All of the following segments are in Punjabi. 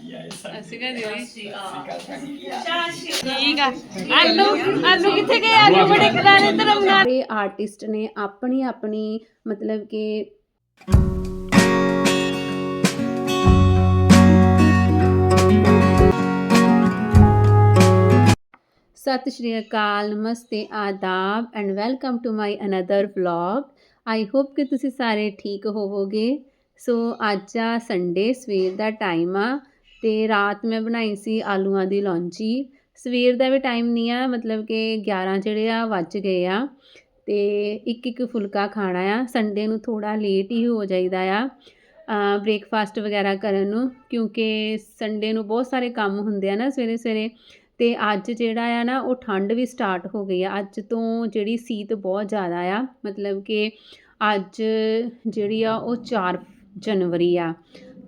ਅਸੀਂ ਕਹਿੰਦੇ ਦੀਦੀ ਠੀਕ ਆ। ਆਲੂ ਆਲੂ ਕਿੱਥੇ ਗਏ? ਆਲੂ ਬੜੇ ਕਰਾਰੇ ਧਰਮ ਨਾਲ। ਸਾਰੇ ਆਰਟਿਸਟ ਨੇ ਆਪਣੀ ਆਪਣੀ ਮਤਲਬ ਕਿ ਸਤਿ ਸ਼੍ਰੀ ਅਕਾਲ ਨਮਸਤੇ ਆਦਾਬ and welcome to my another vlog I hope ਕਿ ਤੁਸੀਂ ਸਾਰੇ ਠੀਕ ਹੋਵੋਗੇ। ਸੋ ਅੱਜ ਆ ਸੰਡੇ ਸਵੇਰ ਦਾ ਟਾਈਮ ਆ। ਅਤੇ ਰਾਤ ਮੈਂ ਬਣਾਈ ਸੀ ਆਲੂਆਂ ਦੀ ਲੌਂਚੀ। ਸਵੇਰ ਦਾ ਵੀ ਟਾਈਮ ਨਹੀਂ ਆ, ਮਤਲਬ ਕਿ 11 ਜਿਹੜੇ ਆ ਵੱਜ ਗਏ ਆ ਅਤੇ ਇੱਕ ਇੱਕ ਫੁਲਕਾ ਖਾਣਾ ਆ। ਸੰਡੇ ਨੂੰ ਥੋੜ੍ਹਾ ਲੇਟ ਹੀ ਹੋ ਜਾਈਦਾ ਆ ਬ੍ਰੇਕਫਾਸਟ ਵਗੈਰਾ ਕਰਨ ਨੂੰ, ਕਿਉਂਕਿ ਸੰਡੇ ਨੂੰ ਬਹੁਤ ਸਾਰੇ ਕੰਮ ਹੁੰਦੇ ਆ ਨਾ ਸਵੇਰੇ ਸਵੇਰੇ ਅਤੇ ਅੱਜ ਜਿਹੜਾ ਆ ਨਾ, ਉਹ ਠੰਡ ਵੀ ਸਟਾਰਟ ਹੋ ਗਈ ਆ। ਅੱਜ ਤੋਂ ਜਿਹੜੀ ਸੀਤ ਬਹੁਤ ਜ਼ਿਆਦਾ ਆ, ਮਤਲਬ ਕਿ ਅੱਜ ਜਿਹੜੀ ਆ ਉਹ 4 ਜਨਵਰੀ ਆ।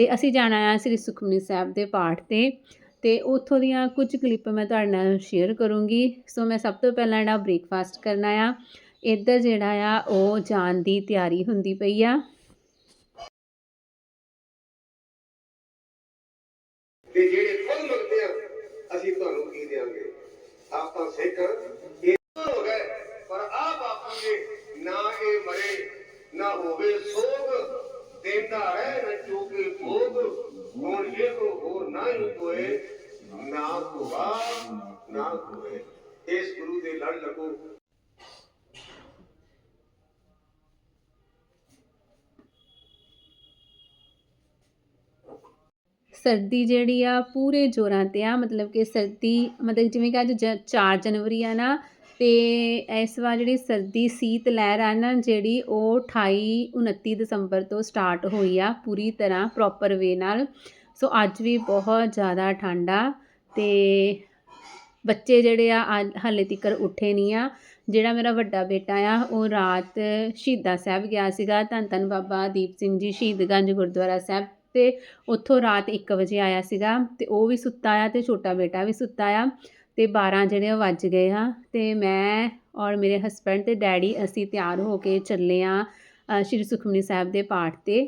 ਤੇ ਅਸੀਂ ਜਾਣਾ ਆ ਸ੍ਰੀ ਸੁਖਮਨੀ ਸਾਹਿਬ ਦੇ ਪਾਠ ਤੇ। ਤੇ ਉੱਥੋਂ ਦੀਆਂ ਕੁਝ ਕਲਿੱਪ ਮੈਂ ਤੁਹਾਡੇ ਨਾਲ ਸ਼ੇਅਰ ਕਰੂੰਗੀ। ਸੋ ਮੈਂ ਸਭ ਤੋਂ ਪਹਿਲਾਂ ਜਿਹੜਾ ਬ੍ਰੇਕਫਾਸਟ ਕਰਨਾ ਆ, ਇੱਧਰ ਜਿਹੜਾ ਆ, ਉਹ ਜਾਣ ਦੀ ਤਿਆਰੀ ਹੁੰਦੀ ਪਈ ਆ। ਤੇ ਜਿਹੜੇ ਫੁੱਲ ਮੰਗਦੇ ਆ, ਅਸੀਂ ਤੁਹਾਨੂੰ ਕੀ ਦੇਵਾਂਗੇ ਆਪਾਂ ਸਿੱਖ, ਇਹ ਹੋ ਗਏ, ਪਰ ਆਪ ਆਪਣਗੇ ਨਾ ਇਹ ਮਰੇ, ਨਾ ਹੋਵੇ ਸੋਗ। ਦੇਂਦਾ ਹੈ ਨਾ ਚੋਕੇ ਭੋਗ ਹੁਣ ਇਹ ਕੋ ਹੋਰ ਨਾ ਹੀ ਕੋਏ ਨਾ ਹੋਵਾ ਨਾ ਹੋਏ ਇਸ ਗੁਰੂ ਦੇ ਲੜ ਲੱਗੋ। ਸਰਦੀ ਜਿਹੜੀ ਆ ਪੂਰੇ ਜ਼ੋਰਾਂ ਤੇ ਆ, ਮਤਲਬ ਕਿ ਸਰਦੀ, ਮਤਲਬ ਜਿਵੇਂ ਕਿ ਅੱਜ ਜ 4 ਜਨਵਰੀ ਆ ਨਾ ਅਤੇ ਇਸ ਵਾਰ ਜਿਹੜੀ ਸਰਦੀ ਸੀਤ ਲਹਿਰ ਆ ਨਾ, ਜਿਹੜੀ ਉਹ 28 29 ਦਸੰਬਰ ਤੋਂ ਸਟਾਰਟ ਹੋਈ ਆ ਪੂਰੀ ਤਰ੍ਹਾਂ ਪ੍ਰੋਪਰ ਵੇ ਨਾਲ। ਸੋ ਅੱਜ ਵੀ ਬਹੁਤ ਜ਼ਿਆਦਾ ਠੰਡ ਆ ਅਤੇ ਬੱਚੇ ਜਿਹੜੇ ਆ, ਅੱਜ ਹਾਲੇ ਤੀਕ ਉੱਠੇ ਨਹੀਂ ਆ। ਜਿਹੜਾ ਮੇਰਾ ਵੱਡਾ ਬੇਟਾ ਆ, ਉਹ ਰਾਤ ਸ਼ਹੀਦਾਂ ਸਾਹਿਬ ਗਿਆ ਸੀਗਾ, ਧੰਨ ਧੰਨ ਬਾਬਾ ਦੀਪ ਸਿੰਘ ਜੀ ਸ਼ਹੀਦਗੰਜ ਗੁਰਦੁਆਰਾ ਸਾਹਿਬ ਤੇ ਉੱਥੋਂ ਰਾਤ 1 ਵਜੇ ਆਇਆ ਸੀਗਾ ਤੇ ਉਹ ਵੀ ਸੁੱਤਾ ਆ ਤੇ ਛੋਟਾ ਬੇਟਾ ਵੀ ਸੁੱਤਾ ਆ। ਤੇ 12 ਜਿਹੜੇ ਉਹ ਵੱਜ ਗਏ ਆ ਤੇ ਮੈਂ ਔਰ ਮੇਰੇ ਹਸਬੰਡ ਤੇ ਡੈਡੀ ਅਸੀਂ ਤਿਆਰ ਹੋ ਕੇ ਚੱਲੇ ਆ ਅ, ਸ਼੍ਰੀ ਸੁਖਮਨੀ ਸਾਹਿਬ ਦੇ ਪਾਠ ਤੇ।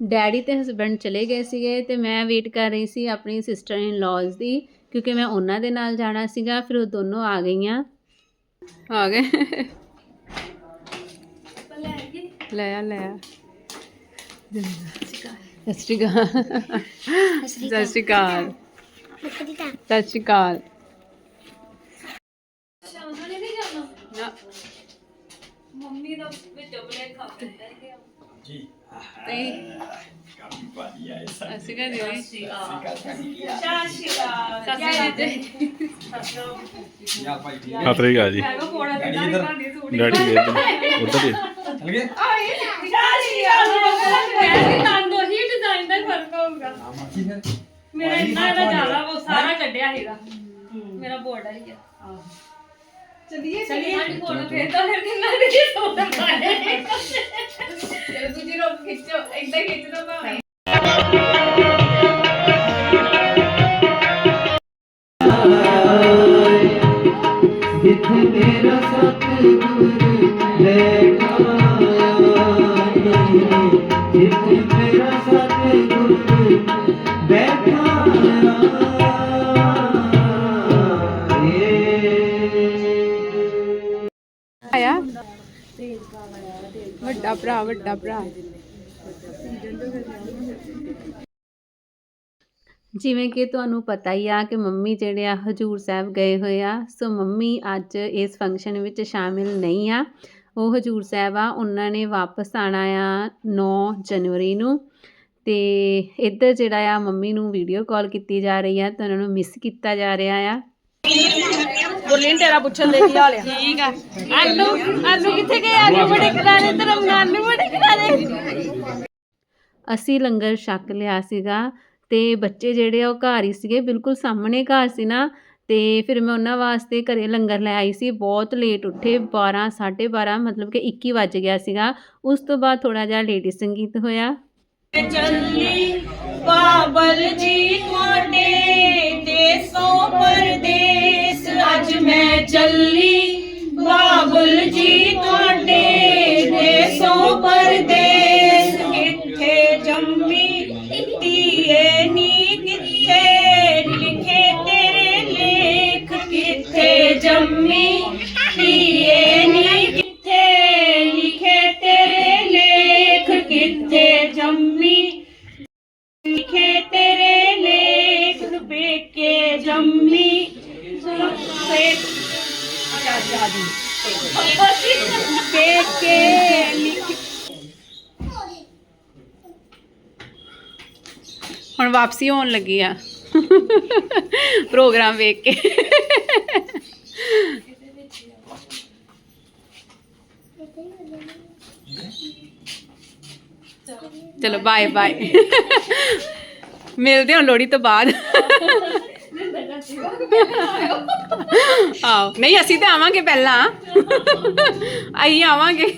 ਡੈਡੀ ਤੇ ਹਸਬੰਡ ਚਲੇ ਗਏ ਸੀਗੇ ਤੇ ਮੈਂ ਵੇਟ ਕਰ ਰਹੀ ਸੀ ਆਪਣੀ ਸਿਸਟਰ ਇਨ ਲॉज ਦੀ ਕਿਉਂਕਿ ਮੈਂ ਉਹਨਾਂ ਦੇ ਨਾਲ ਜਾਣਾ ਸੀਗਾ ਫਿਰ ਉਹ ਦੋਨੋਂ ਆ ਗਈਆਂ। ਆ ਗਏ। ਲੈ ਆ ਲੈ ਆ। ਸਤਿ ਸ਼੍ਰੀ ਅਕਾਲ ਸਤਿ ਸ਼੍ਰੀ ਅਕਾਲ ਸਤਿ ਸ਼੍ਰੀ ਅਕਾਲ ਨਾ। ਤੇ ਅਸੀਂ ਕਹਿੰਦੇ ਦੀਦੀ ਖਤਰੇ ਗਾ ਜੀ ਡੈਡੀ ਦੇ ਉਧਰ ਹੀ ਮੇਰਾ ਇੰਨਾ ਇਹਦਾ ਜ਼ਿਆਦਾ ਉਹ ਸਾਰਾ ਕੱਢਿਆ ਹੈਗਾ ਮੇਰਾ ਬੋਰਡ ਹੀ ਆ ਚਲਿਏ ਚਲਿਏ ਸਾਡੀ ਫੋਟੋ ਫੇਰ ਤਾਂ ਫਿਰ ਕਿੰਨਾ ਦੀ ਸੋਦਾ ਪਾਏ ਚਲ ਦੂਜੀ ਰੋਕ ਖਿੱਚੋ ਏਦਾਂ ਖਿੱਚ ਦੋ ਭਾਵੇਂ ਜਿੱਥੇ ਮੇਰਾ ਸਤਿਗੁਰ ਲੈਗਾ ਜਿੱਥੇ ਮੇਰਾ ਸਤਿਗੁਰ ਬੈਠਾ ਏ ਆਇਆ? ਵੱਡਾ ਭਰਾ ਵੱਡਾ ਭਰਾ। ਜਿਵੇਂ ਕਿ ਤੁਹਾਨੂੰ ਪਤਾ ਹੀ ਆ ਕਿ ਮੰਮੀ ਜਿਹੜੇ ਆ ਹਜੂਰ ਸਾਹਿਬ ਗਏ ਹੋਏ ਆ ਸੋ ਮੰਮੀ ਅੱਜ ਇਸ ਫੰਕਸ਼ਨ ਵਿੱਚ ਸ਼ਾਮਿਲ ਨਹੀਂ ਆ। ਉਹ ਹਜੂਰ ਸਾਹਿਬ ਆ ਉਹਨਾਂ ਨੇ ਵਾਪਸ ਆਣਾ ਆ 9 ਜਨਵਰੀ ਨੂੰ ਤੇ ਇੱਧਰ ਜਿਹੜਾ ਆ ਮੰਮੀ ਨੂੰ ਵੀਡੀਓ ਕਾਲ ਕੀਤੀ ਜਾ ਰਹੀ ਆ ਤੇ ਉਹਨਾਂ ਨੂੰ ਮਿਸ ਕੀਤਾ ਜਾ ਰਿਹਾ ਆ। ਗੁਰਲੀਨ ਤੇਰਾ ਪੁੱਛਣ ਦੇ ਕੀ ਹਾਲ ਆ? ਠੀਕ ਆ। ਆਲੂ ਆਲੂ ਕਿੱਥੇ ਗਏ? ਆਲੂ ਬੜੇ ਕਰਾਰੇ ਧਰਮ ਨਾਲ ਆਲੂ ਬੜੇ ਕਰਾਰੇ ਅਸੀਂ ਲੰਗਰ ਛਕ ਲਿਆ ਸੀਗਾ ਤੇ ਬੱਚੇ ਜਿਹੜੇ ਆ ਉਹ ਘਰ ਹੀ ਸੀਗੇ ਬਿਲਕੁਲ ਸਾਹਮਣੇ ਘਰ ਸੀ ਨਾ ਅਤੇ ਫਿਰ ਮੈਂ ਉਹਨਾਂ ਵਾਸਤੇ ਘਰ ਲੰਗਰ ਲੈ ਆਈ ਸੀ। ਬਹੁਤ ਲੇਟ ਉੱਠੇ 12 12:30 ਮਤਲਬ ਕਿ 21 ਵੱਜ ਗਿਆ ਸੀਗਾ। ਉਸ ਤੋਂ ਬਾਅਦ ਥੋੜ੍ਹਾ ਜਿਹਾ ਲੇਡੀ ਸੰਗੀਤ ਹੋਇਆ। ਚੱਲੀ ਬਾਬਲ ਜੀ ਤੁਹਾਡੇ ਦੇਸੋਂ ਪਰਦੇਸ। ਅੱਜ ਮੈਂ ਚੱਲੀ ਪੇਕੇ ਲਿਖ ਹੁਣ ਵਾਪਸੀ ਹੋਣ ਲੱਗੀ ਆ। ਪ੍ਰੋਗਰਾਮ ਵੇਖ ਕੇ। ਚਲੋ ਬਾਏ ਬਾਏ ਮਿਲਦੇ ਹਾਂ ਲੋੜੀ ਤੋਂ ਬਾਅਦ। ਆਓ ਨਹੀਂ, ਅਸੀਂ ਤਾਂ ਆਵਾਂਗੇ ਪਹਿਲਾਂ। ਅਸੀਂ ਆਵਾਂਗੇ।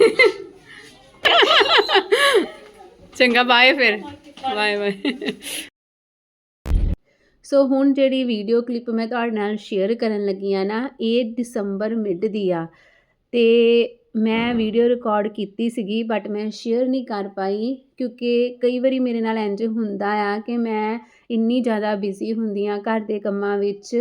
ਚੰਗਾ ਬਾਏ ਫਿਰ। ਬਾਏ ਬਾਏ ਸੋ ਹੁਣ ਜਿਹੜੀ ਵੀਡੀਓ ਕਲਿੱਪ ਮੈਂ ਤੁਹਾਡੇ ਨਾਲ ਸ਼ੇਅਰ ਕਰਨ ਲੱਗੀ ਆ ਨਾ, ਇਹ ਦਸੰਬਰ ਮਿਡ ਦੀ ਆ। ਤੇ ਮੈਂ ਵੀਡੀਓ ਰਿਕਾਰਡ ਕੀਤੀ ਸੀਗੀ ਬਟ ਮੈਂ ਸ਼ੇਅਰ ਨਹੀਂ ਕਰ ਪਾਈ, ਕਿਉਂਕਿ ਕਈ ਵਾਰੀ ਮੇਰੇ ਨਾਲ ਇੰਜ ਹੁੰਦਾ ਆ ਕਿ ਮੈਂ ਇੰਨੀ ਜ਼ਿਆਦਾ ਬਿਜ਼ੀ ਹੁੰਦੀ ਹਾਂ ਘਰ ਦੇ ਕੰਮਾਂ ਵਿੱਚ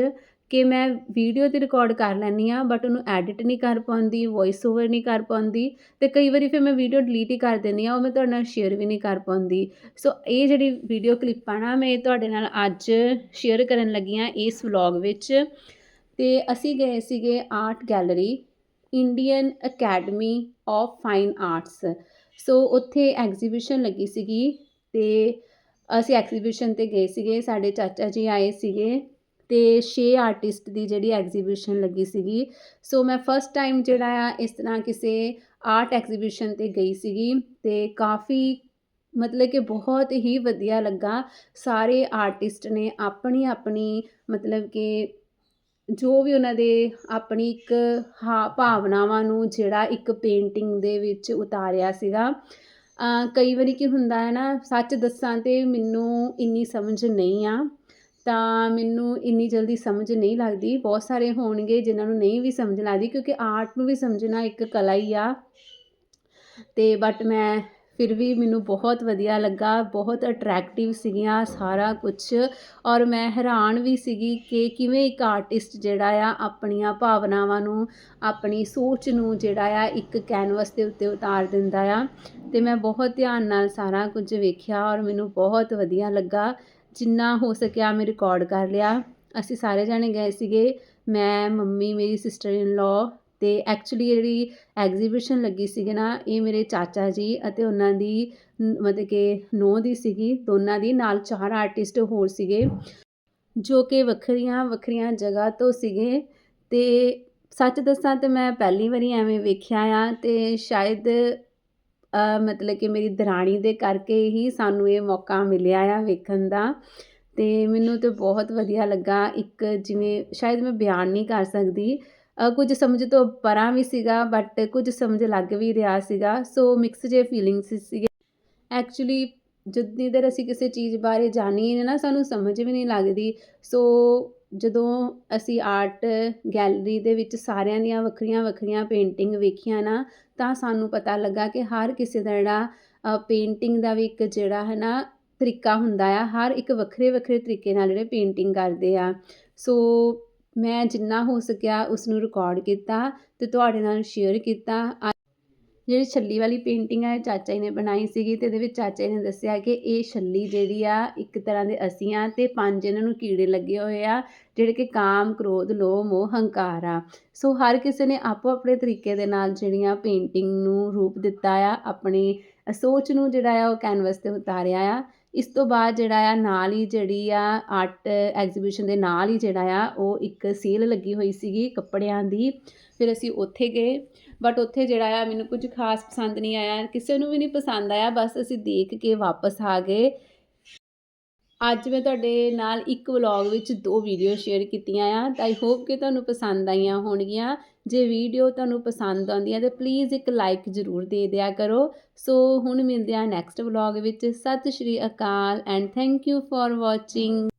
ਕਿ ਮੈਂ ਵੀਡੀਓ ਤਾਂ ਰਿਕਾਰਡ ਕਰ ਲੈਂਦੀ ਹਾਂ ਬਟ ਉਹਨੂੰ ਐਡਿਟ ਨਹੀਂ ਕਰ ਪਾਉਂਦੀ ਵੋਇਸ ਓਵਰ ਨਹੀਂ ਕਰ ਪਾਉਂਦੀ ਅਤੇ ਕਈ ਵਾਰੀ ਫਿਰ ਮੈਂ ਵੀਡੀਓ ਡਿਲੀਟ ਹੀ ਕਰ ਦਿੰਦੀ ਹਾਂ, ਉਹ ਮੈਂ ਤੁਹਾਡੇ ਨਾਲ ਸ਼ੇਅਰ ਵੀ ਨਹੀਂ ਕਰ ਪਾਉਂਦੀ। ਸੋ ਇਹ ਜਿਹੜੀ ਵੀਡੀਓ ਕਲਿੱਪਾਂ ਨਾ, ਮੈਂ ਤੁਹਾਡੇ ਨਾਲ ਅੱਜ ਸ਼ੇਅਰ ਕਰਨ ਲੱਗੀ ਹਾਂ ਇਸ ਵਲੌਗ ਵਿੱਚ ਅਤੇ ਅਸੀਂ ਗਏ ਸੀਗੇ art gallery Indian academy of fine arts so ਉੱਥੇ ਐਗਜ਼ੀਬਿਸ਼ਨ ਲੱਗੀ ਸੀਗੀ ਅਤੇ ਅਸੀਂ ਐਗਜ਼ੀਬਿਸ਼ਨ ਤੇ ਗਏ ਸੀਗੇ, ਸਾਡੇ ਚਾਚਾ ਜੀ ਆਏ ਸੀਗੇ ਤੇ ਛੇ ਆਰਟਿਸਟ ਦੀ ਜਿਹੜੀ ਐਗਜ਼ੀਬਿਸ਼ਨ ਲੱਗੀ ਸੀਗੀ। ਸੋ ਮੈਂ ਫਸਟ ਟਾਈਮ ਜਿਹੜਾ ਆ, ਇਸ ਤਰ੍ਹਾਂ ਕਿਸੇ ਆਰਟ ਐਗਜ਼ੀਬਿਸ਼ਨ ਤੇ ਗਈ ਸੀਗੀ ਤੇ ਕਾਫੀ ਮਤਲਬ ਕਿ ਬਹੁਤ ਹੀ ਵਧੀਆ ਲੱਗਾ। ਸਾਰੇ ਆਰਟਿਸਟ ਨੇ ਆਪਣੀ ਆਪਣੀ ਮਤਲਬ ਕਿ ਜੋ ਵੀ ਉਹਨਾਂ ਦੇ ਆਪਣੀ ਇੱਕ ਹਾਂ ਭਾਵਨਾਵਾਂ ਨੂੰ ਜਿਹੜਾ ਇੱਕ ਪੇਂਟਿੰਗ ਦੇ ਵਿੱਚ ਉਤਾਰਿਆ ਸੀਗਾ। ਕਈ ਵਾਰੀ ਕੀ ਹੁੰਦਾ ਹੈ ਨਾ, ਸੱਚ ਦੱਸਾਂ ਤਾਂ ਮੈਨੂੰ ਇੰਨੀ ਸਮਝ ਨਹੀਂ ਆ, ਤਾਂ ਮੈਨੂੰ ਇੰਨੀ ਜਲਦੀ ਸਮਝ ਨਹੀਂ ਲੱਗਦੀ। ਬਹੁਤ ਸਾਰੇ ਹੋਣਗੇ ਜਿਨ੍ਹਾਂ ਨੂੰ ਨਹੀਂ ਵੀ ਸਮਝ ਲੱਗਦੀ, ਕਿਉਂਕਿ ਆਰਟ ਨੂੰ ਵੀ ਸਮਝਣਾ ਇੱਕ ਕਲਾ ਹੀ ਆ। ਅਤੇ ਬਟ ਮੈਂ ਫਿਰ ਵੀ ਮੈਨੂੰ ਬਹੁਤ ਵਧੀਆ ਲੱਗਾ, ਬਹੁਤ ਅਟਰੈਕਟਿਵ ਸੀਗੀਆਂ ਸਾਰਾ ਕੁਝ ਔਰ ਮੈਂ ਹੈਰਾਨ ਵੀ ਸੀਗੀ ਕਿ ਕਿਵੇਂ ਇੱਕ ਆਰਟਿਸਟ ਜਿਹੜਾ ਆ, ਆਪਣੀਆਂ ਭਾਵਨਾਵਾਂ ਨੂੰ, ਆਪਣੀ ਸੋਚ ਨੂੰ ਜਿਹੜਾ ਆ, ਇੱਕ ਕੈਨਵਸ ਦੇ ਉੱਤੇ ਉਤਾਰ ਦਿੰਦਾ ਆ। ਤੇ ਮੈਂ ਬਹੁਤ ਧਿਆਨ ਨਾਲ ਸਾਰਾ ਕੁਝ ਵੇਖਿਆ ਔਰ ਮੈਨੂੰ ਬਹੁਤ ਵਧੀਆ ਲੱਗਾ। ਜਿੰਨਾ ਹੋ ਸਕਿਆ ਮੈਂ ਰਿਕਾਰਡ ਕਰ ਲਿਆ। ਅਸੀਂ ਸਾਰੇ ਜਾਣੇ ਗਏ ਸੀਗੇ। ਮੈਂ, ਮੰਮੀ, ਮੇਰੀ ਸਿਸਟਰ ਇਨ ਲਾ ਅਤੇ ਐਕਚੁਲੀ ਜਿਹੜੀ ਐਗਜ਼ੀਬਿਸ਼ਨ ਲੱਗੀ ਸੀਗੀ ਨਾ, ਇਹ ਮੇਰੇ ਚਾਚਾ ਜੀ ਅਤੇ ਉਹਨਾਂ ਦੀ ਮਤਲਬ ਕਿ ਨੂੰਹ ਦੀ ਸੀਗੀ, ਦੋਨਾਂ ਦੀ, ਨਾਲ ਚਾਰ ਆਰਟਿਸਟ ਹੋਰ ਸੀਗੇ, ਜੋ ਕਿ ਵੱਖਰੀਆਂ ਵੱਖਰੀਆਂ ਜਗ੍ਹਾ ਤੋਂ ਸੀਗੇ ਅਤੇ ਸੱਚ ਦੱਸਾਂ ਤਾਂ ਮੈਂ ਪਹਿਲੀ ਵਾਰੀ ਐਵੇਂ ਵੇਖਿਆ ਆ ਅਤੇ ਸ਼ਾਇਦ ਮਤਲਬ ਕਿ ਮੇਰੀ ਦਰਾਣੀ ਦੇ ਕਰਕੇ ਹੀ ਸਾਨੂੰ ਇਹ ਮੌਕਾ ਮਿਲਿਆ ਆ ਵੇਖਣ ਦਾ ਅਤੇ ਮੈਨੂੰ ਤਾਂ ਬਹੁਤ ਵਧੀਆ ਲੱਗਾ ਇੱਕ ਜਿਵੇਂ, ਸ਼ਾਇਦ ਮੈਂ ਬਿਆਨ ਨਹੀਂ ਕਰ ਸਕਦੀ ਕੁਝ ਸਮਝ ਤੋਂ ਪਰਾਂ ਵੀ ਸੀਗਾ ਬਟ ਕੁਝ ਸਮਝ ਲੱਗ ਵੀ ਰਿਹਾ ਸੀਗਾ। ਸੋ ਮਿਕਸ ਜੇ ਫੀਲਿੰਗਸ ਸੀਗੇ। ਐਕਚੁਅਲੀ ਜਿੰਨੀ ਦੇਰ ਅਸੀਂ ਕਿਸੇ ਚੀਜ਼ ਬਾਰੇ ਜਾਣੀ ਨਾ ਸਾਨੂੰ ਸਮਝ ਵੀ ਨਹੀਂ ਲੱਗਦੀ। ਸੋ ਜਦੋਂ ਅਸੀਂ ਆਰਟ ਗੈਲਰੀ ਦੇ ਵਿੱਚ ਸਾਰਿਆਂ ਦੀਆਂ ਵੱਖਰੀਆਂ ਵੱਖਰੀਆਂ ਪੇਂਟਿੰਗ ਵੇਖੀਆਂ ਨਾ, ਤਾਂ ਸਾਨੂੰ ਪਤਾ ਲੱਗਾ ਕਿ ਹਰ ਕਿਸੇ ਦਾ ਜਿਹੜਾ ਪੇਂਟਿੰਗ ਦਾ ਵੀ ਇੱਕ ਜਿਹੜਾ ਹੈ ਨਾ, ਤਰੀਕਾ ਹੁੰਦਾ ਆ। ਹਰ ਇੱਕ ਵੱਖਰੇ ਵੱਖਰੇ ਤਰੀਕੇ ਨਾਲ ਜਿਹੜੇ ਪੇਂਟਿੰਗ ਕਰਦੇ ਆ। ਸੋ ਮੈਂ ਜਿੰਨਾ ਹੋ ਸਕਿਆ ਉਸ ਨੂੰ ਰਿਕਾਰਡ ਕੀਤਾ ਤੇ ਤੁਹਾਡੇ ਨਾਲ ਸ਼ੇਅਰ ਕੀਤਾ। ਜਿਹੜੀ ਛੱਲੀ ਵਾਲੀ ਪੇਂਟਿੰਗ ਹੈ ਚਾਚਾ ਜੀ ਨੇ ਬਣਾਈ ਸੀਗੀ ਤੇ ਇਹਦੇ ਵਿੱਚ ਚਾਚਾ ਜੀ ਨੇ ਦੱਸਿਆ ਕਿ ਇਹ ਛੱਲੀ ਜਿਹੜੀ ਆ, ਇੱਕ ਤਰ੍ਹਾਂ ਦੇ ਅਸੀਂ ਆ ਤੇ ਪੰਜ ਇਹਨਾਂ ਨੂੰ ਕੀੜੇ ਲੱਗੇ ਹੋਏ ਆ, ਜਿਹੜੇ ਕਿ ਕਾਮ, ਕ੍ਰੋਧ, ਲੋਭ, ਮੋਹ, ਹੰਕਾਰ ਆ। ਸੋ ਹਰ ਕਿਸੇ ਨੇ ਆਪੋ ਆਪਣੇ ਤਰੀਕੇ ਦੇ ਨਾਲ ਜਿਹੜੀਆਂ ਪੇਂਟਿੰਗ ਨੂੰ ਰੂਪ ਦਿੱਤਾ ਆ, ਆਪਣੀ ਸੋਚ ਨੂੰ ਜਿਹੜਾ ਆ ਉਹ ਕੈਨਵਸ ਤੇ ਉਤਾਰਿਆ ਆ। ਇਸ ਤੋਂ ਬਾਅਦ ਜਿਹੜਾ ਆ, ਨਾਲ ਹੀ ਜਿਹੜੀ ਆ ਆਰਟ ਐਗਜ਼ੀਬਿਸ਼ਨ ਦੇ ਨਾਲ ਹੀ ਜਿਹੜਾ ਆ, ਉਹ ਇੱਕ ਸੇਲ ਲੱਗੀ ਹੋਈ ਸੀਗੀ ਕੱਪੜਿਆਂ ਦੀ। ਫਿਰ ਅਸੀਂ ਉੱਥੇ ਗਏ। ਬਟ ਉੱਥੇ ਜਿਹੜਾ ਆ, ਮੈਨੂੰ ਕੁਝ ਖਾਸ ਪਸੰਦ ਨਹੀਂ ਆਇਆ। ਕਿਸੇ ਨੂੰ ਵੀ ਨਹੀਂ ਪਸੰਦ ਆਇਆ। ਬਸ ਅਸੀਂ ਦੇਖ ਕੇ ਵਾਪਸ ਆ ਗਏ। ਅੱਜ ਮੈਂ ਤੁਹਾਡੇ ਨਾਲ ਇੱਕ ਵਲੌਗ ਵਿੱਚ ਦੋ ਵੀਡੀਓ ਸ਼ੇਅਰ ਕੀਤੀਆਂ ਆ, ਤਾਂ ਆਈ ਹੋਪ ਕਿ ਤੁਹਾਨੂੰ ਪਸੰਦ ਆਈਆਂ ਹੋਣਗੀਆਂ। ਜੇ ਵੀਡੀਓ ਤੁਹਾਨੂੰ ਪਸੰਦ ਆਉਂਦੀ ਹੈ ਤਾਂ ਪਲੀਜ਼ ਇੱਕ ਲਾਈਕ ਜ਼ਰੂਰ ਦੇ ਦਿਆ ਕਰੋ। ਸੋ ਹੁਣ ਮਿਲਦੇ ਆ ਨੈਕਸਟ ਵਲੌਗ ਵਿੱਚ। ਸਤਿ ਸ਼੍ਰੀ ਅਕਾਲ and thank you for watching